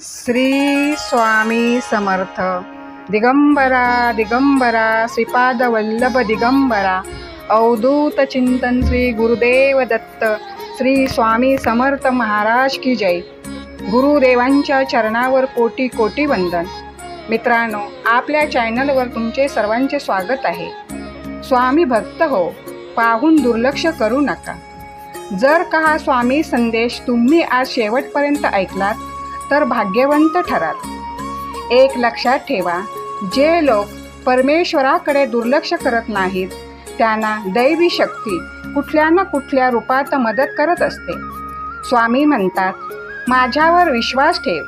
श्री स्वामी समर्थ. दिगंबरा दिगंबरा श्रीपाद वल्लभ दिगंबरा. अवधूत चिंतन श्री गुरुदेव दत्त. श्री स्वामी समर्थ महाराज की जय. गुरुदेवांच्या चरणावर कोटी कोटी वंदन. मित्रांनो आपल्या चॅनलवर तुमचे सर्वांचे स्वागत आहे. स्वामी भक्त हो पाहून दुर्लक्ष करू नका. जर का हा स्वामी संदेश तुम्ही आज शेवटपर्यंत ऐकलात तर भाग्यवंत ठराल. एक लक्षात ठेवा जे लोक परमेश्वराकडे दुर्लक्ष करत नाहीत त्यांना दैवी शक्ती कुठल्या ना कुठल्या रूपात मदत करत असते. स्वामी म्हणतात माझ्यावर विश्वास ठेव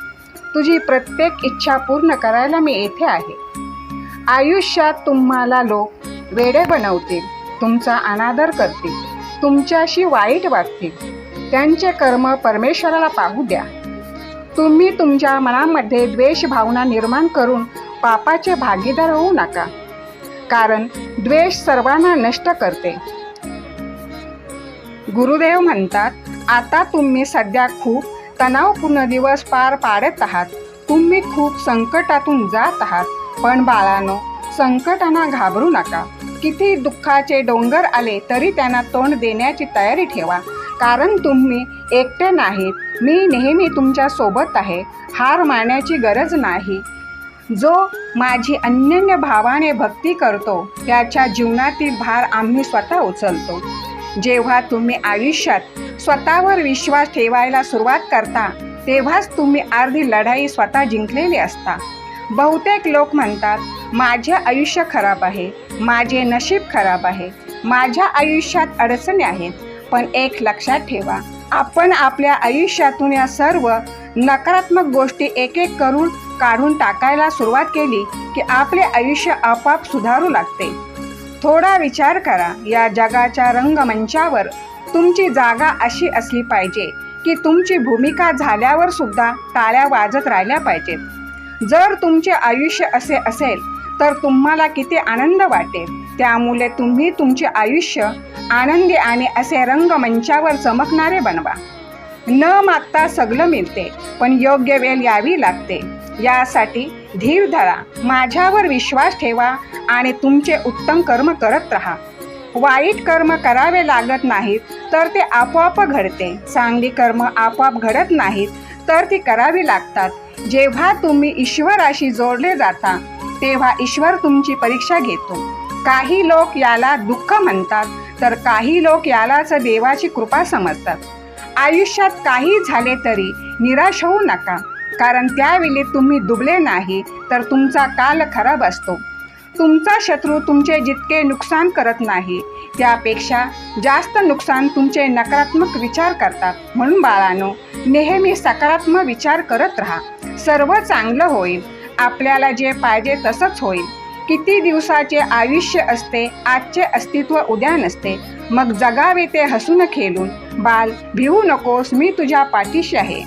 तुझी प्रत्येक इच्छा पूर्ण करायला मी येथे आहे. आयुष्यात तुम्हाला लोक वेडे बनवतील तुमचा अनादर करतील तुमच्याशी वाईट वागतील. त्यांचे कर्म परमेश्वराला पाहू द्या. तुम्ही तुमच्या मनामध्ये द्वेष भावना निर्माण करून पापाचे भागीदार होऊ नका. कारण द्वेष सर्वांना नष्ट करते. गुरुदेव म्हणतात आता तुम्ही सध्या खूप तणावपूर्ण दिवस पार पाडत आहात. तुम्ही खूप संकटातून जात आहात. पण बाळानो संकटांना घाबरू नका. किती दुःखाचे डोंगर आले तरी त्यांना तोंड देण्याची तयारी ठेवा. कारण तुम्ही एकटे नाहीत. मी नेहमी तुमच्यासोबत आहे. हार मानण्याची गरज नाही. जो माझी अन्यन्य भावाने भक्ती करतो त्याच्या जीवनातील भार आम्ही स्वतः उचलतो. जेव्हा तुम्ही आयुष्यात स्वतःवर विश्वास ठेवायला सुरुवात करता तेव्हाच तुम्ही अर्धी लढाई स्वतः जिंकलेली असता. बहुतेक लोक म्हणतात माझे आयुष्य खराब आहे. माझे नशीब खराब आहे. माझ्या आयुष्यात अडचणी आहेत. पण एक लक्षात ठेवा. आपण आपल्या आयुष्यातून या सर्व नकारात्मक गोष्टी एक एक करून काढून टाकायला सुरुवात केली की आपले आयुष्य आपाप सुधारू लागते. थोडा विचार करा या जगाच्या रंगमंचावर तुमची जागा अशी असली पाहिजे की तुमची भूमिका झाल्यावर सुद्धा टाळ्या वाजत राहिल्या पाहिजेत. जर तुमचे आयुष्य असे असेल तर तुम्हाला किती आनंद वाटेल. त्यामुळे तुम्ही तुमचे आयुष्य आनंदी आणि असे रंगमंचावर चमकणारे बनवा. न मागता सगळं मिळते पण योग्य वेळ यावी लागते. यासाठी धीर धरा माझ्यावर विश्वास ठेवा आणि तुमचे उत्तम कर्म करत राहा. वाईट कर्म करावे लागत नाहीत तर ते आपोआप घडते. चांगली कर्म आपोआप घडत नाहीत तर ती करावी लागतात. जेव्हा तुम्ही ईश्वराशी जोडले जाता तेव्हा ईश्वर तुमची परीक्षा घेतो. काही लोक याला दुःख म्हणतात तर काही लोक यालाच देवाची कृपा समजतात. आयुष्यात काही झाले तरी निराश होऊ नका कारण त्यावेळी तुम्ही डुबले नाही तर तुमचा काल खराब असतो. तुमचा शत्रू तुमचे जितके नुकसान करत नाही त्यापेक्षा जास्त नुकसान तुमचे नकारात्मक विचार करतात. म्हणून बाळानो नेहमी सकारात्मक विचार करत राहा. सर्व चांगलं होईल. आपल्याला जे पाहिजे तसंच होईल. किती दिवसाचे आयुष्य असते आजचे अस्तित्व उद्या नसते. मग जगावे ते हसून खेळून बाल भिवू नकोस मी तुझ्या पाठीशी आहे.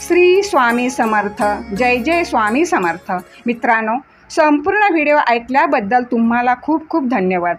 श्री स्वामी समर्थ जय जय स्वामी समर्थ. मित्रांनो संपूर्ण व्हिडिओ ऐकल्याबद्दल तुम्हाला खूप खूप धन्यवाद.